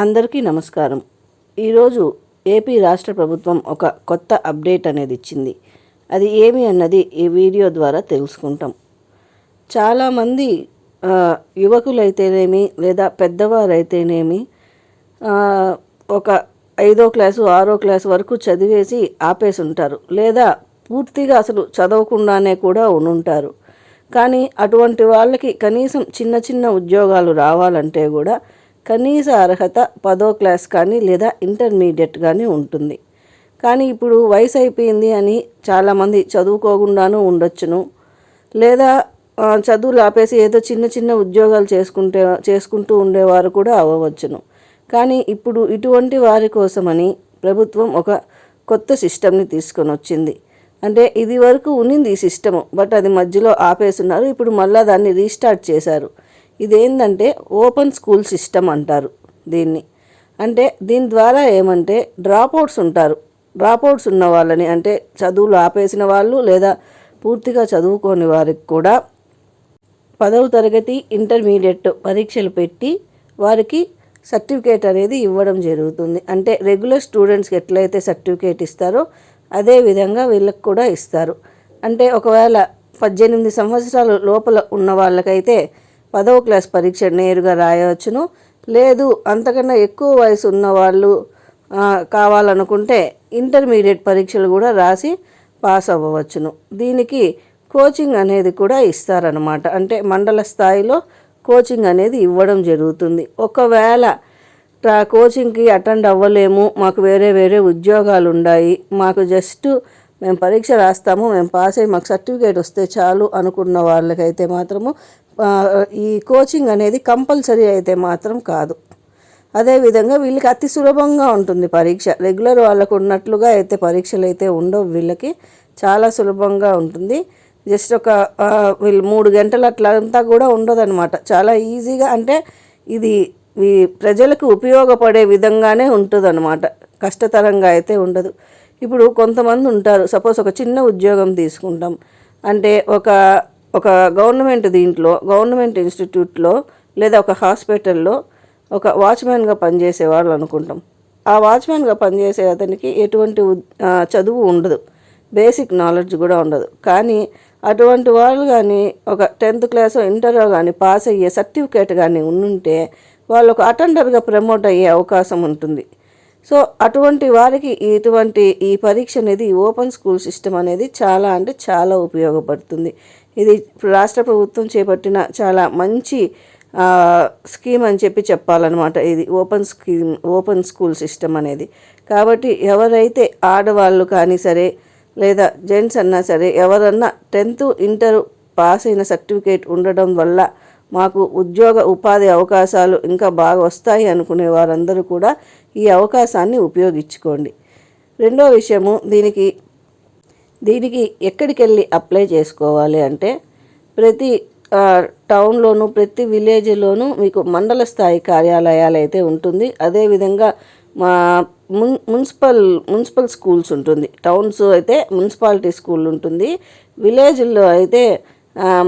అందరికీ నమస్కారం. ఈరోజు ఏపీ రాష్ట్ర ప్రభుత్వం ఒక కొత్త అప్డేట్ అనేది ఇచ్చింది. అది ఏమి అన్నది ఈ వీడియో ద్వారా తెలుసుకుంటాం. చాలామంది యువకులైతేనేమి లేదా పెద్దవారైతేనేమి ఒక ఐదో క్లాసు ఆరో క్లాస్ వరకు చదివేసి ఆపేసి ఉంటారు లేదా పూర్తిగా అసలు చదవకుండానే కూడా ఉంటారు కానీ అటువంటి వాళ్ళకి కనీసం చిన్న చిన్న ఉద్యోగాలు రావాలంటే కూడా కనీస అర్హత పదో క్లాస్ కానీ లేదా ఇంటర్మీడియట్ కానీ ఉంటుంది. కానీ ఇప్పుడు వయసు అయిపోయింది అని చాలామంది చదువుకోకుండానూ ఉండొచ్చును. లేదా చదువులు ఆపేసి ఏదో చిన్న చిన్న ఉద్యోగాలు చేసుకుంటే చేసుకుంటూ ఉండేవారు కూడా అవ్వవచ్చును. కానీ ఇప్పుడు ఇటువంటి వారి కోసమని ప్రభుత్వం ఒక కొత్త సిస్టమ్ని తీసుకొని వచ్చింది అంటే ఇది వరకు ఉన్నింది ఈ సిస్టము బట్ అది మధ్యలో ఆపేస్తున్నారు. ఇప్పుడు మళ్ళీ దాన్ని రీస్టార్ట్ చేశారు. ఇదేంటంటే ఓపెన్ స్కూల్ సిస్టమ్ అంటారు దీన్ని. అంటే దీని ద్వారా ఏమంటే డ్రాప్అవుట్స్ ఉంటారు. డ్రాప్అవుట్స్ ఉన్న వాళ్ళని అంటే చదువులు ఆపేసిన వాళ్ళు లేదా పూర్తిగా చదువుకోని వారికి కూడా పదవ తరగతి ఇంటర్మీడియట్ పరీక్షలు పెట్టి వారికి సర్టిఫికేట్ అనేది ఇవ్వడం జరుగుతుంది. అంటే రెగ్యులర్ స్టూడెంట్స్కి ఎట్లయితే సర్టిఫికేట్ ఇస్తారో అదే విధంగా వీళ్ళకి కూడా ఇస్తారు. అంటే ఒకవేళ పద్దెనిమిది సంవత్సరాలు లోపల ఉన్న వాళ్ళకైతే పదవ క్లాస్ పరీక్ష నేరుగా రాయవచ్చును. లేదు అంతకన్నా ఎక్కువ వయసు ఉన్న వాళ్ళు కావాలనుకుంటే ఇంటర్మీడియట్ పరీక్షలు కూడా రాసి పాస్ అవ్వవచ్చును. దీనికి కోచింగ్ అనేది కూడా ఇస్తారనమాట అంటే మండల స్థాయిలో కోచింగ్ అనేది ఇవ్వడం జరుగుతుంది. ఒకవేళ కోచింగ్కి అటెండ్ అవ్వలేము మాకు వేరే వేరే ఉద్యోగాలు ఉన్నాయి మాకు జస్ట్ మేము పరీక్ష రాస్తాము మేము పాస్ అయ్యి మాకు సర్టిఫికేట్ వస్తే చాలు అనుకున్న వాళ్ళకైతే మాత్రము ఈ కోచింగ్ అనేది కంపల్సరీ అయితే మాత్రం కాదు. అదేవిధంగా వీళ్ళకి అతి సులభంగా ఉంటుంది పరీక్ష. రెగ్యులర్ వాళ్ళకు ఉన్నట్లుగా అయితే పరీక్షలు అయితే ఉండవు వీళ్ళకి. చాలా సులభంగా ఉంటుంది. జస్ట్ ఒక వీళ్ళు మూడు గంటలు అట్లా అంతా కూడా ఉండదన్నమాట. చాలా ఈజీగా అంటే ఇది ప్రజలకు ఉపయోగపడే విధంగానే ఉంటుందన్నమాట. కష్టతరంగా అయితే ఉండదు. ఇప్పుడు కొంతమంది ఉంటారు. సపోజ్ ఒక చిన్న ఉద్యోగం తీసుకుంటాం. అంటే ఒక ఒక గవర్నమెంట్ దీంట్లో గవర్నమెంట్ ఇన్స్టిట్యూట్లో లేదా ఒక హాస్పిటల్లో ఒక వాచ్మెన్గా పనిచేసే వాళ్ళు అనుకుంటాం. ఆ వాచ్మెన్గా పనిచేసే అతనికి ఎటువంటి చదువు ఉండదు. బేసిక్ నాలెడ్జ్ కూడా ఉండదు. కానీ అటువంటి వాళ్ళు కానీ ఒక టెన్త్ క్లాస్ ఇంటర్లో కానీ పాస్ అయ్యే సర్టిఫికేట్ కానీ ఉండుంటే వాళ్ళు ఒక అటెండర్గా ప్రమోట్ అయ్యే అవకాశం ఉంటుంది. సో అటువంటి వారికి ఇటువంటి ఈ పరీక్ష అనేది ఓపెన్ స్కూల్ సిస్టమ్ అనేది చాలా అంటే చాలా ఉపయోగపడుతుంది. ఇది రాష్ట్ర ప్రభుత్వం చేపట్టిన చాలా మంచి స్కీమ్ అని చెప్పి చెప్పాలన్నమాట. ఇది open scheme open school system అనేది. కాబట్టి ఎవరైతే ఆడవాళ్ళు కానీ సరే లేదా జెంట్స్ అన్నా సరే ఎవరన్నా టెన్త్ ఇంటర్ పాస్ అయిన సర్టిఫికేట్ ఉండడం వల్ల మాకు ఉద్యోగ ఉపాధి అవకాశాలు ఇంకా బాగా వస్తాయి అనుకునే వారందరూ కూడా ఈ అవకాశాన్ని ఉపయోగించుకోండి. రెండో విషయము దీనికి దీనికి ఎక్కడికి వెళ్ళి అప్లై చేసుకోవాలి అంటే ప్రతి టౌన్లోనూ టౌన్లోను ప్రతి విలేజ్లోనూ మీకు మండల స్థాయి కార్యాలయాలు అయితే ఉంటుంది. అదేవిధంగా మా మున్ మున్సిపల్ మున్సిపల్ స్కూల్స్ ఉంటుంది. టౌన్స్ అయితే మున్సిపాలిటీ స్కూల్ ఉంటుంది. విలేజ్లో అయితే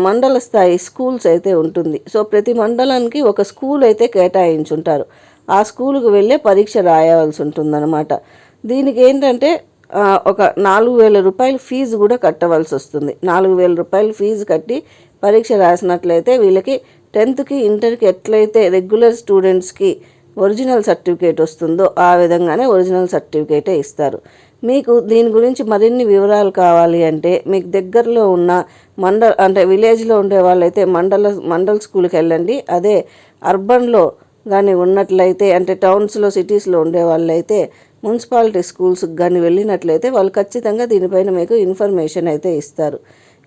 మండల స్థాయి స్కూల్స్ అయితే ఉంటుంది. సో ప్రతి మండలానికి ఒక స్కూల్ అయితే కేటాయించుంటారు. ఆ స్కూల్కి వెళ్ళే పరీక్ష రాయవలసి ఉంటుందన్నమాట. దీనికి ఏంటంటే ఒక నాలుగు వేల రూపాయలు ఫీజు కూడా కట్టవలసి వస్తుంది. నాలుగు వేల రూపాయలు ఫీజు కట్టి పరీక్ష రాసినట్లయితే వీళ్ళకి టెన్త్కి ఇంటర్కి ఎట్లయితే రెగ్యులర్ స్టూడెంట్స్కి ఒరిజినల్ సర్టిఫికేట్ వస్తుందో ఆ విధంగానే ఒరిజినల్ సర్టిఫికేటే ఇస్తారు. మీకు దీని గురించి మరిన్ని వివరాలు కావాలి అంటే మీకు దగ్గరలో ఉన్న మండల్ అంటే విలేజ్లో ఉండే వాళ్ళైతే మండల మండల్ స్కూల్కి వెళ్ళండి. అదే అర్బన్లో కానీ ఉన్నట్లయితే అంటే టౌన్స్లో సిటీస్లో ఉండే వాళ్ళైతే మున్సిపాలిటీ స్కూల్స్కి కానీ వెళ్ళినట్లయితే వాళ్ళు ఖచ్చితంగా దీనిపైన మీకు ఇన్ఫర్మేషన్ అయితే ఇస్తారు.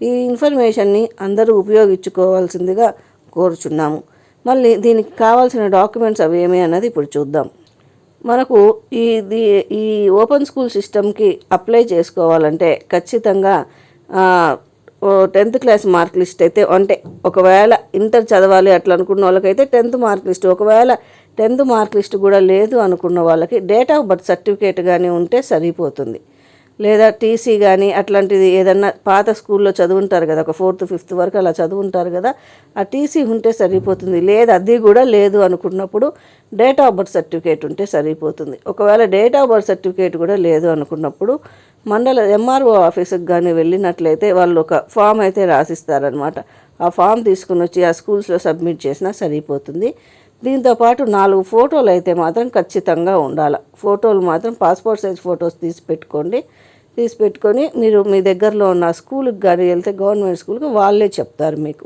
ఈ ఇన్ఫర్మేషన్ని అందరూ ఉపయోగించుకోవాల్సిందిగా కోరుచున్నాము. మళ్ళీ దీనికి కావాల్సిన డాక్యుమెంట్స్ అవి ఏమి అన్నది ఇప్పుడు చూద్దాం. మనకు ఈ ఈ ఓపెన్ స్కూల్ సిస్టమ్కి అప్లై చేసుకోవాలంటే ఖచ్చితంగా టెన్త్ క్లాస్ మార్క్ లిస్ట్ అయితే అంటే ఒకవేళ ఇంటర్ చదవాలి అట్లా అనుకున్న వాళ్ళకైతే టెన్త్ మార్క్ లిస్ట్ ఒకవేళ టెన్త్ మార్క్ లిస్ట్ కూడా లేదు అనుకున్న వాళ్ళకి డేట్ ఆఫ్ బర్త్ సర్టిఫికేట్ కానీ ఉంటే సరిపోతుంది. లేదా టీసీ కానీ అట్లాంటిది ఏదన్నా పాత స్కూల్లో చదువుంటారు కదా ఒక ఫోర్త్ ఫిఫ్త్ వరకు అలా చదువుంటారు కదా ఆ టీసీ ఉంటే సరిపోతుంది. లేదు అది కూడా లేదు అనుకున్నప్పుడు డేట్ ఆఫ్ బర్త్ సర్టిఫికేట్ ఉంటే సరిపోతుంది. ఒకవేళ డేట్ ఆఫ్ బర్త్ సర్టిఫికేట్ కూడా లేదు అనుకున్నప్పుడు మండల ఎంఆర్ఓ ఆఫీస్కి కానీ వెళ్ళినట్లయితే వాళ్ళు ఒక ఫామ్ అయితే రాసిస్తారనమాట ఆ ఫామ్ తీసుకుని వచ్చి ఆ స్కూల్స్లో సబ్మిట్ చేసినా సరిపోతుంది. దీంతోపాటు నాలుగు ఫోటోలు అయితే మాత్రం ఖచ్చితంగా ఉండాలి. ఫోటోలు మాత్రం పాస్పోర్ట్ సైజ్ ఫొటోస్ తీసి పెట్టుకోండి. తీసి పెట్టుకొని మీరు మీ దగ్గరలో ఉన్న స్కూల్కి కానీ వెళ్తే గవర్నమెంట్ స్కూల్కి వాళ్ళే చెప్తారు మీకు.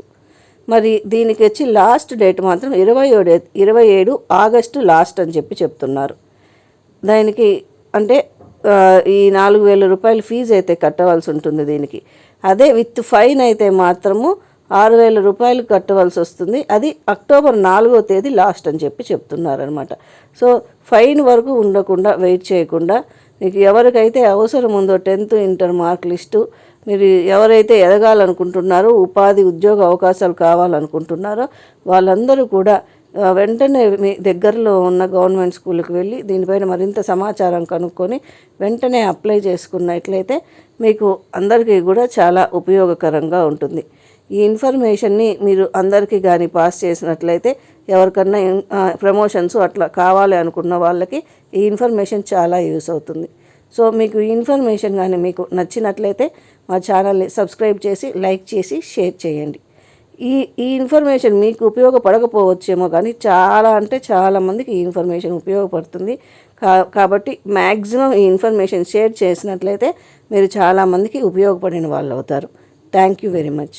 మరి దీనికి వచ్చి లాస్ట్ డేట్ మాత్రం ఇరవై ఏడు ఇరవై ఏడు ఆగస్టు లాస్ట్ అని చెప్పి చెప్తున్నారు. దానికి అంటే ఈ నాలుగు వేల రూపాయలు ఫీజు అయితే కట్టవలసి ఉంటుంది దీనికి. అదే విత్ ఫైన్ అయితే మాత్రము ఆరు వేల రూపాయలు కట్టవలసి వస్తుంది. అది అక్టోబర్ నాలుగో తేదీ లాస్ట్ అని చెప్పి చెప్తున్నారనమాట సో ఫైన్ వరకు ఉండకుండా వెయిట్ చేయకుండా మీకు ఎవరికైతే అవసరం ఉందో టెన్త్ ఇంటర్ మార్క్ లిస్టు మీరు ఎవరైతే ఎదగాలనుకుంటున్నారో ఉపాధి ఉద్యోగ అవకాశాలు కావాలనుకుంటున్నారో వాళ్ళందరూ కూడా వెంటనే మీ దగ్గరలో ఉన్న గవర్నమెంట్ స్కూల్కి వెళ్ళి దీనిపైన మరింత సమాచారం కనుక్కొని వెంటనే అప్లై చేసుకున్నట్లయితే మీకు అందరికీ కూడా చాలా ఉపయోగకరంగా ఉంటుంది. ఈ ఇన్ఫర్మేషన్ని మీరు అందరికీ కానీ పాస్ చేసినట్లయితే ఎవరికన్నా ప్రమోషన్స్ అట్లా కావాలి అనుకున్న వాళ్ళకి ఈ ఇన్ఫర్మేషన్ చాలా యూస్ అవుతుంది. సో మీకు ఈ ఇన్ఫర్మేషన్ కానీ మీకు నచ్చినట్లయితే మా ఛానల్ని సబ్స్క్రైబ్ చేసి లైక్ చేసి షేర్ చేయండి. ఈ ఈ ఇన్ఫర్మేషన్ మీకు ఉపయోగపడకపోవచ్చేమో కానీ చాలా అంటే చాలా మందికి ఈ ఇన్ఫర్మేషన్ ఉపయోగపడుతుంది. కా కాబట్టి మ్యాక్సిమం ఈ ఇన్ఫర్మేషన్ షేర్ చేసినట్లయితే మీరు చాలామందికి ఉపయోగపడిన వాళ్ళు అవుతారు థ్యాంక్ యూ వెరీ మచ్.